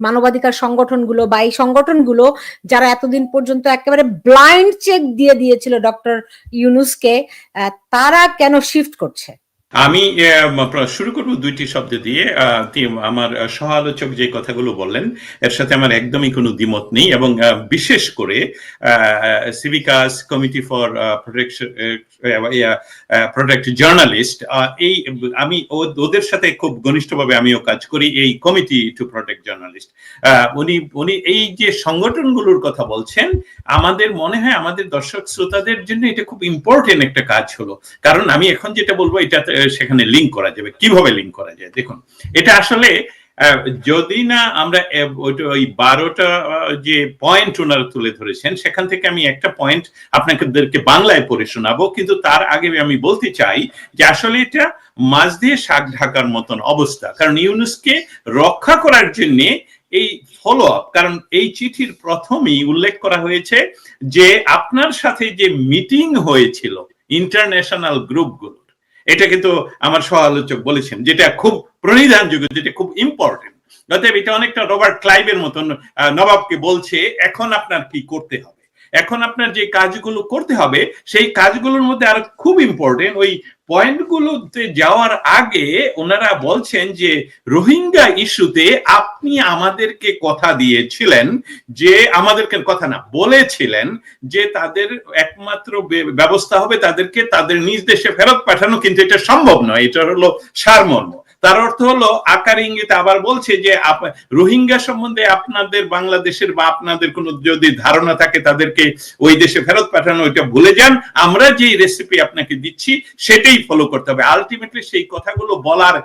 মানবাধিকার সংগঠনগুলো বা এই সংগঠনগুলো যারা এতদিন পর্যন্ত একেবারে ব্লাইন্ড চেক দিয়ে দিয়েছিল ডক্টর ইউনুসকে তারা কেন শিফট করছে? আমি শুরু করব দুইটি শব্দ দিয়ে। আমার আলোচক যে কথাগুলো বললেন, এর সাথে আমার একদমই কোনো দ্বিমত নেই এবং বিশেষ করে সিভিকাস committee for protection protect journalist এই, আমি ওদের সাথে খুব ঘনিষ্ঠভাবে আমিও কাজ করি, এই কমিটি টু প্রোটেক্ট জার্নালিস্ট। উনি উনি এই যে সংগঠনগুলোর কথা বলছেন, আমাদের মনে হয় আমাদের দর্শক শ্রোতাদের জন্য এটা খুব ইম্পর্টেন্ট একটা কাজ হলো। কারণ আমি এখন যেটা বলব এটা সেখানে লিঙ্ক করা যাবে। কীভাবে লিঙ্ক করা যায়? দেখুন, এটা আসলে যদি না আমরা ওই বারোটা যে পয়েন্ট ওনারা তুলে ধরেছেন, সেখান থেকে আমি একটা পয়েন্ট আপনাদেরকে বাংলায় পড়ে শোনাবো। কিন্তু তার আগে আমি বলতে চাই যে আসলে এটা মাছ দিয়ে শাক ঢাকার মতন অবস্থা। কারণ ইউনুসকে রক্ষা করার জন্যে এই ফলো আপ কারণ এই চিঠির প্রথমেই উল্লেখ করা হয়েছে যে আপনার সাথে যে মিটিং হয়েছিল ইন্টারন্যাশনাল গ্রুপগুলোর এটা কিন্তু আমার সহ আলোচক বলেছেন, যেটা খুব প্রণিধানযোগ্য, যেটা খুব ইম্পর্টেন্ট অতএব এটা অনেকটা রবার্ট ক্লাইভের মতন নবাবকে বলছে, এখন আপনার কি করতে হবে? এখন আপনার যে কাজগুলো করতে হবে, সেই কাজগুলোর মধ্যে আর খুব ইম্পর্টেন্ট ওই পয়েন্টগুলোতে যাওয়ার আগে ওনারা বলছেন যে, রোহিঙ্গা ইস্যুতে আপনি আমাদেরকে কথা দিয়েছিলেন যে, আমাদেরকে কথা না, বলেছিলেন যে তাদের একমাত্র ব্যবস্থা হবে তাদেরকে তাদের নিজ দেশে ফেরত পাঠানো, কিন্তু এটা সম্ভব নয়, এটা হলো সারমর্ম। তার অর্থ হলো, আকার ইঙ্গিতে আবার বলছে যে রোহিঙ্গা সম্বন্ধে আপনাদের বাংলাদেশের বা আপনাদের কোনো যদি ধারণা থাকে, তাদেরকে ওই দেশে ফেরত পাঠানো, ওইটা ভুলে যান। আমরা যে রেসিপি আপনাকে দিচ্ছি, সেটাই ফলো করতে হবে। আলটিমেটলি সেই কথাগুলো বলার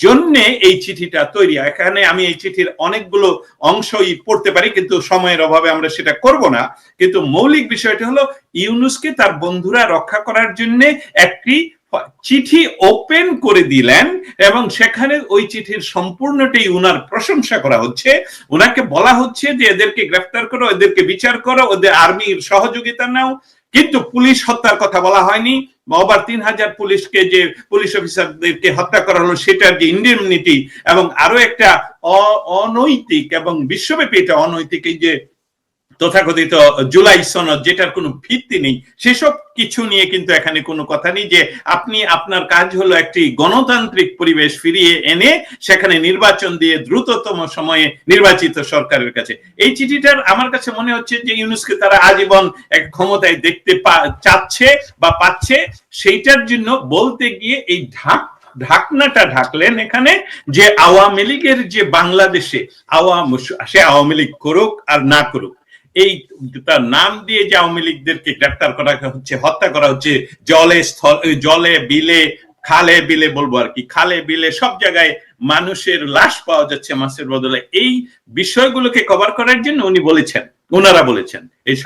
জন্যে এই চিঠিটা তৈরি। এখানে আমি এই চিঠির অনেকগুলো অংশই পড়তে পারি, কিন্তু সময়ের অভাবে আমরা সেটা করব না। কিন্তু মৌলিক বিষয়টা হলো, ইউনুসকে তার বন্ধুরা রক্ষা করার জন্য একটি চিঠি ওপেন করে দিলেন এবং সেখানে ওই চিঠির সম্পূর্ণটাই উনার প্রশংসা করা হচ্ছে। ওনাকে বলা হচ্ছে যে এদেরকে গ্রেফতার করো, এদেরকে বিচার করো, ওদের আর্মির সহযোগিতা নাও। কিন্তু পুলিশ হত্যার কথা বলা হয়নি। আবার তিন হাজার পুলিশকে যে পুলিশ অফিসারদেরকে হত্যা করা হলো, সেটার যে ইন্ডিমনিটি এবং আরও একটা অনৈতিক এবং বিশ্বব্যাপী এটা অনৈতিক এই যে তথাকথিত জুলাই সনদ, যেটার কোনো ভিত্তি নেই। সেসব কিছু নিয়ে কিন্তু এখানে কোনো কথা নেই যে আপনি, আপনার কাজ হলো একটি গণতান্ত্রিক পরিবেশ ফিরিয়ে এনে সেখানে নির্বাচন দিয়ে দ্রুততম সময়ে নির্বাচিত সরকারের কাছে। এই চিঠিটার আমার কাছে মনে হচ্ছে যে ইউনুসকে তারা আজীবন এক ক্ষমতায় দেখতে চাচ্ছে বা পাচ্ছে, সেইটার জন্য বলতে গিয়ে এই ঢাক, ঢাকনাটা ঢাকলেন এখানে যে আওয়ামী লীগের যে বাংলাদেশে, আওয়াম, সে আওয়ামী লীগ করুক আর না করুক। এই তার নাম দিয়ে যে আওয়ামী লীগদেরকে গ্রেপ্তার করা হচ্ছে, হত্যা করা হচ্ছে, জলে স্থল জলে, বিলে, খালে বিলে বলব আর কি, খালে বিলে সব জায়গায় মানুষের লাশ পাওয়া যাচ্ছে মাছের বদলে। এই বিষয়গুলোকে কভার করার জন্য উনি বলেছেন ওনারা বলেছেন এই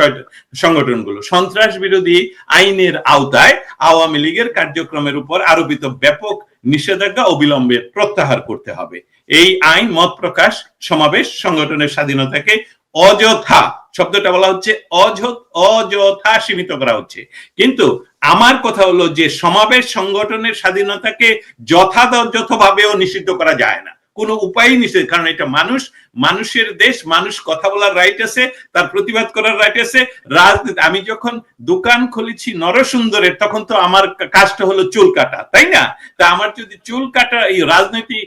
সংগঠনগুলো। সন্ত্রাস বিরোধী আইনের আওতায় আওয়ামী লীগের কার্যক্রমের উপর আরোপিত ব্যাপক নিষেধাজ্ঞা অবিলম্বে প্রত্যাহার করতে হবে। এই আইন মত প্রকাশ সমাবেশ সংগঠনের স্বাধীনতাকে অযথা, শব্দটা বলা হচ্ছে অযথা সীমিত করা হচ্ছে। কিন্তু আমার কথা হলো যে সমাবেশ সংগঠনের স্বাধীনতাকে যথাযথভাবেও নিষিদ্ধ করা যায় না। কোনো উপায়ই নিষেধ কারণ এটা মানুষ, মানুষের দেশ, মানুষ কথা বলার রাইট আছে, তার প্রতিবাদ করার রাইট আছে। রাজনীতি, আমি যখন দোকান খুলেছি নরসুন্দরের, তখন তো আমার কাজটা হলো চুল কাটা, তাই না? তা আমার যদি চুল কাটা, এই রাজনীতি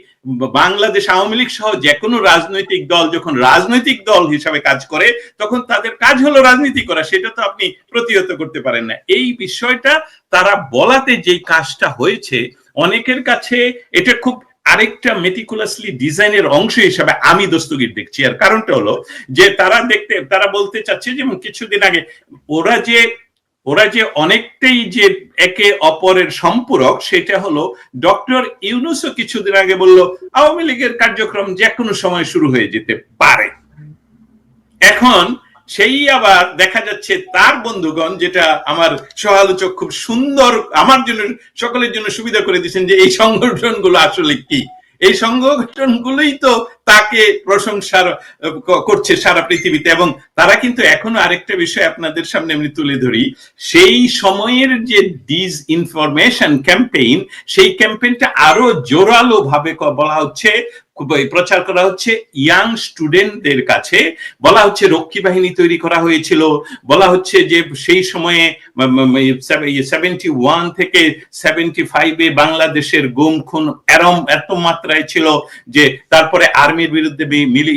বাংলাদেশ আওয়ামী লীগ সহ যে কোনো রাজনৈতিক দল যখন রাজনৈতিক দল হিসাবে কাজ করে, তখন তাদের কাজ হলো রাজনীতি করা। সেটা তো আপনি প্রতিহত করতে পারেন না। এই বিষয়টা তারা বলাতে যেই কাজটা হয়েছে, অনেকের কাছে এটা খুব আরেকটা মেটিকুলাসলি ডিজাইনের অংশ হিসাবে আমি দস্তগির দেখছি। আর কারণটা হলো যে তারা দেখতে, তারা বলতে চাচ্ছে যেমন কিছুদিন আগে ওরা যে ওরা যে অনেকটাই যে একে অপরের সম্পূরক, সেটা হলো ডক্টর ইউনুসও কিছুদিন আগে বলল, আওয়ামী লীগের কার্যক্রম যে কোনো সময় শুরু হয়ে যেতে পারে। এখন সেই আবার দেখা যাচ্ছে তার বন্ধুগণ, যেটা আমার সহালোচক খুব সুন্দর, আমার জন্য, সকলের জন্য সুবিধা করে দিচ্ছেন যে এই সংগঠনগুলো আসলে কি। এই সংগঠনগুলোই তো তাকে প্রশংসার করছে সারা পৃথিবীতে, এবং তারা কিন্তু এখনও আরেকটা বিষয় আপনাদের সামনে আমি তুলে ধরি। সেই সময়ের যে ডিজ ইনফরমেশন ক্যাম্পেইন সেই ক্যাম্পেইনটা আরও জোরালো ভাবে বলা হচ্ছে প্রচার করা হচ্ছে ইয়াং স্টুডেন্টদের কাছে। বলা হচ্ছে রক্ষী বাহিনী তৈরি করা হয়েছিল। বলা হচ্ছে যে সেই সময়ে সেভেন্টি ওয়ান থেকে সেভেন্টি ফাইভে বাংলাদেশের গুম খুন এরম এত মাত্রায় ছিল যে তারপরে আর্মির বিরুদ্ধে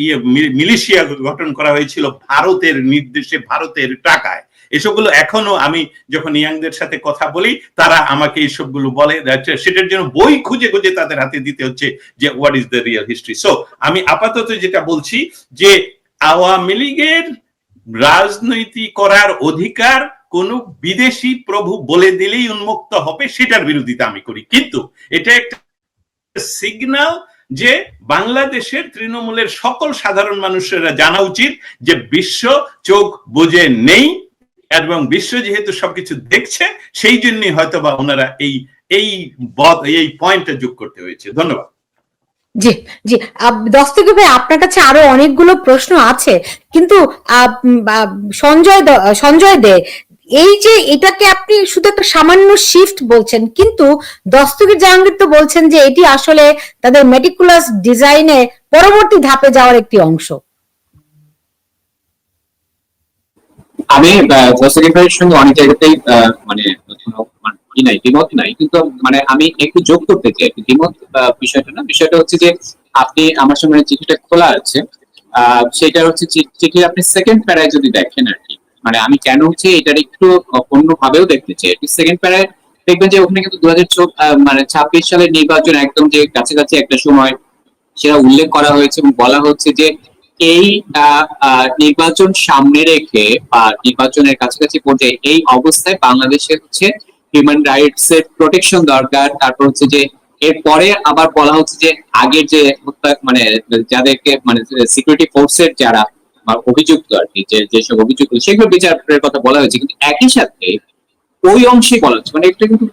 ইয়ে, মিলিশিয়া গঠন করা হয়েছিল ভারতের নির্দেশে ভারতের টাকায়। এসবগুলো এখনও আমি যখন ইয়াংদের সাথে কথা বলি, তারা আমাকে এইসবগুলো বলে সেটার জন্য বই খুঁজে খুঁজে তাদের হাতে দিতে হচ্ছে যে what is the real history so আমি আপাতত যেটা বলছি যে, আওয়ামী লীগের রাজনীতি করার অধিকার কোন বিদেশি প্রভু বলে দিলেই উন্মুক্ত হবে, সেটার বিরোধিতা আমি করি। কিন্তু এটা একটা সিগন্যাল যে, বাংলাদেশের তৃণমূলের সকল সাধারণ মানুষেরা জানা উচিত যে, বিশ্ব চোখ বুঝে নেই এবং বিশ্ব যেহেতু সবকিছু দেখছে, সেই জন্যই হয়তো বা ওনারা এই এই বদ, এই পয়েন্টটা যোগ করতে হয়েছে। ধন্যবাদ। জি জি। দস্তগীর ভাই, আপনার কাছে আরও অনেকগুলো প্রশ্ন আছে, কিন্তু সঞ্জয় সঞ্জয় দে, এই যে এটাকে আপনি শুধু একটা সামান্য শিফট বলছেন, কিন্তু দস্তগীর জাহাঙ্গীর তো বলছেন যে এটি আসলে তাদের মেটিকুলাস ডিজাইনে পরবর্তী ধাপে যাওয়ার একটি অংশ। আমি ভাইয়ের সঙ্গে অনেক জায়গাতেই মানে মানে নাই, দ্বিমত নাই। কিন্তু মানে আমি একটু যোগ করতে চাই দ্বিমত বিষয়টা না। বিষয়টা হচ্ছে যে আপনি আমার সঙ্গে চিঠিটা খোলা আছে সেটা হচ্ছে চিঠির আপনি সেকেন্ড প্যারায় যদি দেখেন আর কি মানে আমি কেন হচ্ছে এটার একটু অন্য ভাবেও দেখতে চাই। সেকেন্ড প্যারায় দেখবেন যে ওখানে কিন্তু দু হাজার মানে ছাব্বিশ সালের নির্বাচন একদম যে কাছাকাছি একটা সময় সেটা উল্লেখ করা হয়েছে এবং বলা হচ্ছে যে এই নির্বাচন সামনে রেখে বা নির্বাচনের কাছাকাছি পর্যায়ে এই অবস্থায় বাংলাদেশে হচ্ছে হিউম্যান রাইটস এর প্রোটেকশন দরকার। তারপর হচ্ছে যে, এরপরে আবার বলা হচ্ছে যে, আগের যে হত্যা মানে যাদেরকে মানে সিকিউরিটি ফোর্সের যারা অভিযুক্ত আর কি যেসব অভিযুক্ত সেগুলো বিচারের কথা বলা হয়েছে। কিন্তু একই সাথে ওই অংশে বলা হচ্ছে মানে এটা কিন্তু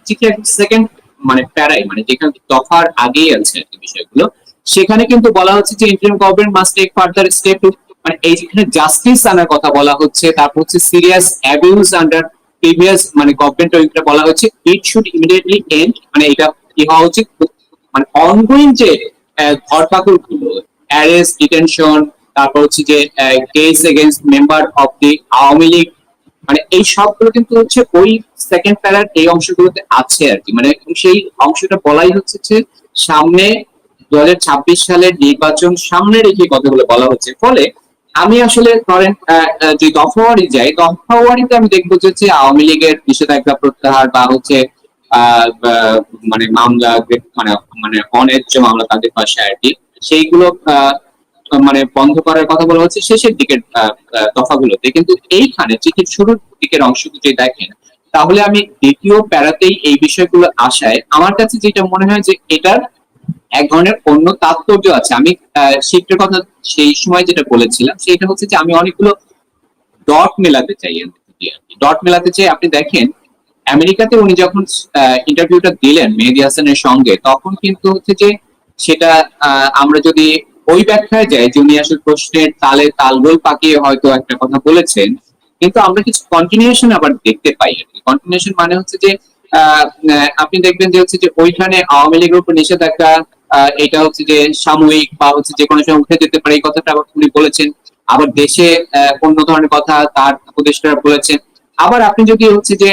সেকেন্ড মানে প্যারাই মানে যেখানে দফার আগেই আছে বিষয়গুলো। সেখানে কিন্তু বলা হচ্ছে যে interim government must take further step to মানে যেখানে জাস্টিস আনার কথা বলা হচ্ছে, তারপর হচ্ছে সিরিয়াস অ্যাবিউজ আন্ডার প্রিভিয়াস মানে গভর্নমেন্ট ওইটা বলা হচ্ছে ইট শুড ইমিডিয়েটলি এন্ড মানে এটা কি হওয়া উচিত? মানে অনগোয়িং যে ধরপাকড়গুলো অ্যারেস্ট ডিটেনশন তারপর হচ্ছে যে case against member of the Awami League মানে এই সবগুলো কিন্তু হচ্ছে ওই সেকেন্ড প্যারার এই অংশগুলোতে আছে আর কি। মানে সেই অংশটা বলাই হচ্ছে যে সামনে দু সালের নির্বাচন সামনে রেখে কথাগুলো বলা হচ্ছে। ফলে আমি আসলে ধরেন যে দফাওয়ারি যাই, দফাওয়ারিতে আমি দেখব যে আওয়ামী লীগের নিষেধাজ্ঞা প্রত্যাহার বা হচ্ছে মানে মামলা মানে মানে অন্যায্য মামলা তাদের পাশে আর কি, সেইগুলো মানে বন্ধ করার কথা বলা হচ্ছে শেষের দিকের দফাগুলোতে। কিন্তু এইখানে চিঠির শুরুর দিকের অংশ যদি দেখেন, তাহলে আমি দ্বিতীয় প্যারাতেই এই বিষয়গুলো আসায় আমার কাছে যেটা মনে হয় যে এটার এক ধরনের অন্য তাৎপর্য আছে। আমি শিফটের কথা সেই সময় যেটা বলেছিলাম, সেটা হচ্ছে যে আমি অনেকগুলো ডট মেলাতে চাই ডট মেলাতে চাই, আপনি দেখেন, আমেরিকাতে উনি যখন ইন্টারভিউটা দিলেন মেহেদি হাসানের সঙ্গে, তখন কিন্তু হচ্ছে যে সেটা আমরা যদি ওই ব্যাখ্যায় যাই, যে উনি আসলে প্রশ্নের তালে তালগোল পাকিয়ে হয়তো একটা কথা বলেছেন, কিন্তু আমরা কিছু কন্টিনিউশন আবার দেখতে পাই আর কি। কন্টিনিউশন মানে হচ্ছে যে আপনি দেখবেন যে হচ্ছে যে ওইখানে আওয়ামী লীগের উপর নিষেধাজ্ঞা এটা হচ্ছে যে সাময়িক বা হচ্ছে যে কোনো সময় উঠে যেতে পারে, এই কথাটা আবার উনি বলেছেন। আবার দেশে অন্য ধরনের কথা তার উপদেষ্টারা বলেছেন। আবার আপনি যদি হচ্ছে যে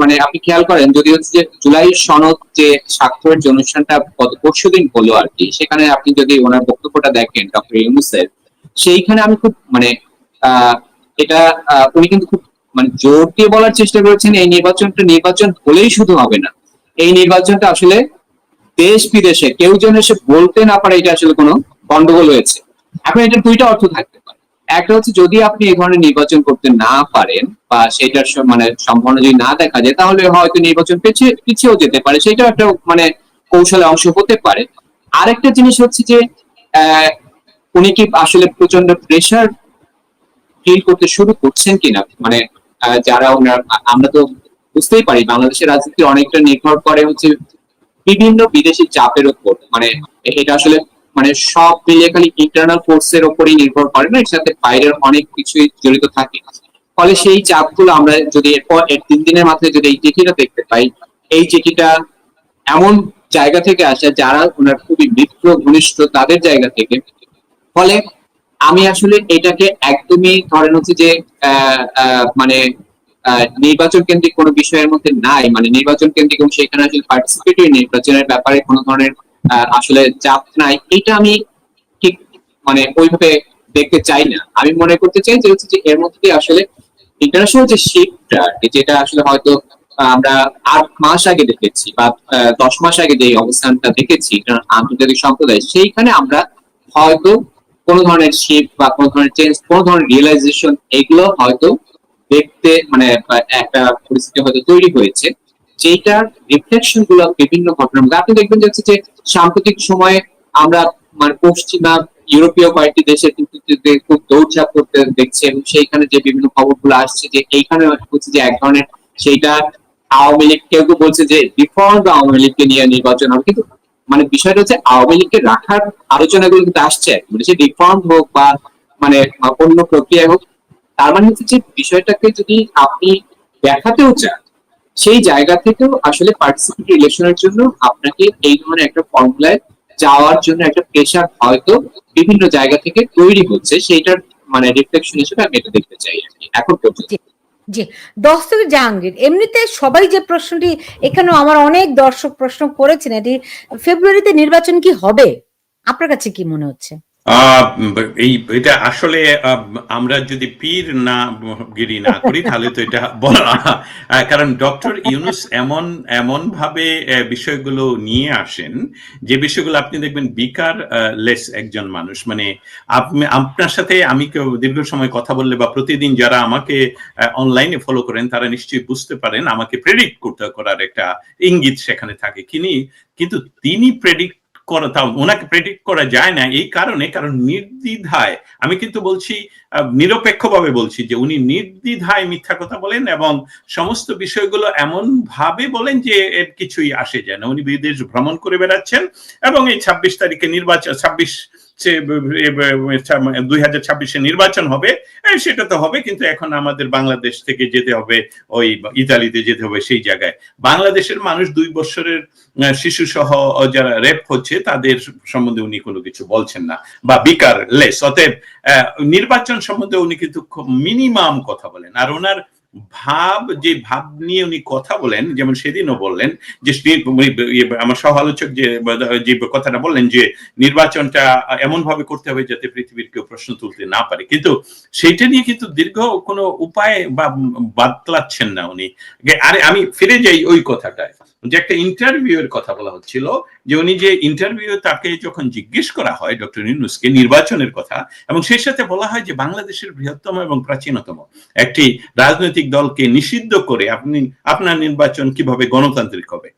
মানে আপনি খেয়াল করেন, যদি হচ্ছে যে জুলাই সনদ যে স্বাক্ষরের যে অনুষ্ঠানটা গত পরশু দিন হলো আর কি, সেখানে আপনি যদি ওনার বক্তব্যটা দেখেন, ডক্টর ইউনুসের, সেইখানে আমি খুব মানে এটা উনি কিন্তু খুব মানে জোর দিয়ে বলার চেষ্টা করেছেন, এই নির্বাচনটা নির্বাচন হলেই শুধু হবে না। এই নির্বাচনটা আসলে দেশ বিদেশে কেউ যেন এসে বলতে না পারে এটা আসলে কোনো গন্ডগোল হয়েছে। এখন এটার দুইটা অর্থ থাকতে পারে। একটা হচ্ছে যদি আপনি এই ধরনের নির্বাচন করতে না পারেন বা সেটার মানে সম্ভাবনা যদি না দেখা যায়, তাহলে হয়তো নির্বাচন পিছিয়ে পিছিয়েও যেতে পারে। সেটাও একটা মানে কৌশলের অংশ হতে পারে। আরেকটা জিনিস হচ্ছে যে উনি কি আসলে প্রচণ্ড প্রেশার ফিল করতে শুরু করছেন কিনা? মানে যারা আমরা তো বুঝতেই পারি, বাংলাদেশের রাজনীতি অনেকটা নির্ভর করে হচ্ছে বিভিন্ন বিদেশি চাপের উপর। মানে এটা আসলে মানে সব মিলিয়ে খালি ইন্টারনাল ফোর্সের উপরই নির্ভর করে না, এর সাথে বাইরের অনেক কিছুই জড়িত থাকে। ফলে সেই চাপগুলো আমরা যদি এরপর, এর তিন দিনের মাথায় যদি এই চিঠিটা দেখতে পাই, এই চিঠিটা এমন জায়গা থেকে আসে যারা ওনার খুবই মিত্র, ঘনিষ্ঠ তাদের জায়গা থেকে। ফলে আমি আসলে এটাকে একদমই ধরেন হচ্ছে যে মানে নির্বাচন কেন্দ্রিক কোনো বিষয়ের মধ্যে নাই। মানে নির্বাচন কেন্দ্রিক এবং সেখানে আসলে পার্টিসিপেটরি নির্বাচনের ব্যাপারে কোনো ধরনের আসলে চাপ নাই। এটা আমি ঠিক মানে ওইভাবে দেখতে চাই না। আমি মনে করতে চাই যে হচ্ছে যে এর মধ্যে আসলে ইন্টারন্যাশনাল যে শিফটটা যেটা আসলে হয়তো আমরা আট মাস আগে দেখেছি বা দশ মাস আগে যে অবস্থানটা দেখেছি আন্তর্জাতিক সম্প্রদায়, সেইখানে আমরা হয়তো কোনো ধরনের শিফট বা কোনো ধরনের চেঞ্জ কোনো ধরনের রিয়েলাইজেশন এগুলো হয়তো দেখতে মানে একটা পরিস্থিতি হয়তো তৈরি হয়েছে। যেটার রিফ্লেকশনগুলো বিভিন্ন মধ্যে, আপনি দেখবেন যে হচ্ছে যে সাম্প্রতিক সময়ে আমরা মানে পশ্চিমা ইউরোপীয় কয়েকটি দেশে কিন্তু খুব দৌড়ঝাঁপ করতে দেখছে এবং সেইখানে যে বিভিন্ন খবরগুলো আসছে যে এইখানে হচ্ছে যে এক ধরনের সেইটা আওয়ামী লীগ, কেউ কেউ বলছে যে রিফর্ম আওয়ামী লীগকে নিয়ে নির্বাচন হবে। কিন্তু মানে বিষয়টা হচ্ছে আওয়ামী লীগকে রাখার আলোচনাগুলো কিন্তু আসছে। মানে সে রিফর্ম হোক বা মানে অন্য প্রক্রিয়া হোক, তার মানে হচ্ছে যে বিষয়টাকে যদি আপনি দেখাতেও চান, সেই জায়গা থেকেও আসলে পার্টিসিপেট ইলেকশনের জন্য আপনাকে এই ধরনের একটা ফর্মুলায় যাওয়ার জন্য একটা প্রেশার হয়তো বিভিন্ন জায়গা থেকে তৈরি হচ্ছে সেইটার মানে রিফ্লেকশন হিসেবে আমি এটা দেখতে চাই এখন পর্যন্ত জি দস্তগীর জাহাঙ্গীর, এমনিতে সবাই যে প্রশ্নটি এখানেও আমার অনেক দর্শক প্রশ্ন করেছেন, এটি ফেব্রুয়ারিতে নির্বাচন কি হবে? আপনার কাছে কি মনে হচ্ছে? এই, এটা আসলে আমরা যদি পীর না গিরি না করি, তাহলে তো এটা বলা কারণ ডক্টর ইউনুস এমন এমন ভাবে বিষয়গুলো নিয়ে আসেন, যে বিষয়গুলো আপনি দেখবেন বিকার লেস একজন মানুষ। মানে আপনি আপনার সাথে আমি কেউ দীর্ঘ সময় কথা বললে বা প্রতিদিন যারা আমাকে অনলাইনে ফলো করেন, তারা নিশ্চয়ই বুঝতে পারেন, আমাকে প্রেডিক্ট করতে করার একটা ইঙ্গিত সেখানে থাকে। কিনি, কিন্তু তিনি প্রেডিক্ট করা ওনাকে প্রেডিক্ট করা যায় না, এই কারণে, কারণ নির্দ্বিধায়, আমি কিন্তু বলছি নিরপেক্ষভাবে বলছি যে উনি নির্দ্বিধায় মিথ্যা কথা বলেন এবং সমস্ত বিষয়গুলো এমন ভাবে বলেন যে এর কিছুই আসে যায় না। উনি বিদেশ ভ্রমণ করে বেড়াচ্ছেন এবং এই ছাব্বিশ তারিখে নির্বাচন, ছাব্বিশ দুই হাজার ছাব্বিশে নির্বাচন হবে সেটা তো হবে, কিন্তু এখন আমাদের বাংলাদেশ থেকে যেতে হবে, ওই ইতালিতে যেতে হবে সেই জায়গায়। বাংলাদেশের মানুষ দুই বছরের শিশু সহ যারা রেপ হচ্ছে, তাদের সম্বন্ধে উনি কোনো কিছু বলছেন না, বা বিকার লেস। অতএব নির্বাচন সম্বন্ধে উনি কিন্তু মিনিমাম কথা বলেন। আর ওনার ভাব যে ভাব নিয়ে উনি কথা বলেন যেমন সেদিনও বললেন যে ইয়ে, আমার সহ আলোচক যে যে কথাটা বললেন যে নির্বাচনটা এমন ভাবে করতে হবে যাতে পৃথিবীর কেউ প্রশ্ন তুলতে না পারে। কিন্তু সেইটা নিয়ে কিন্তু দীর্ঘ কোনো উপায় বা বাতলাচ্ছেন না উনি। আরে আমি ফিরে যাই ওই কথাটায়। যে একটা ইন্টারভিউ এর কথা বলা হচ্ছিল, যে উনি যে ইন্টারভিউ তাকে যখন জিজ্ঞেস করা হয়, ডক্টর ইউনুসকে নির্বাচনের কথা, এবং সেই সাথে বলা হয় যে বাংলাদেশের বৃহত্তম এবং প্রাচীনতম একটি রাজনৈতিক দলকে নিষিদ্ধ করে আপনি আপনার নির্বাচন কীভাবে গণতান্ত্রিক হবে।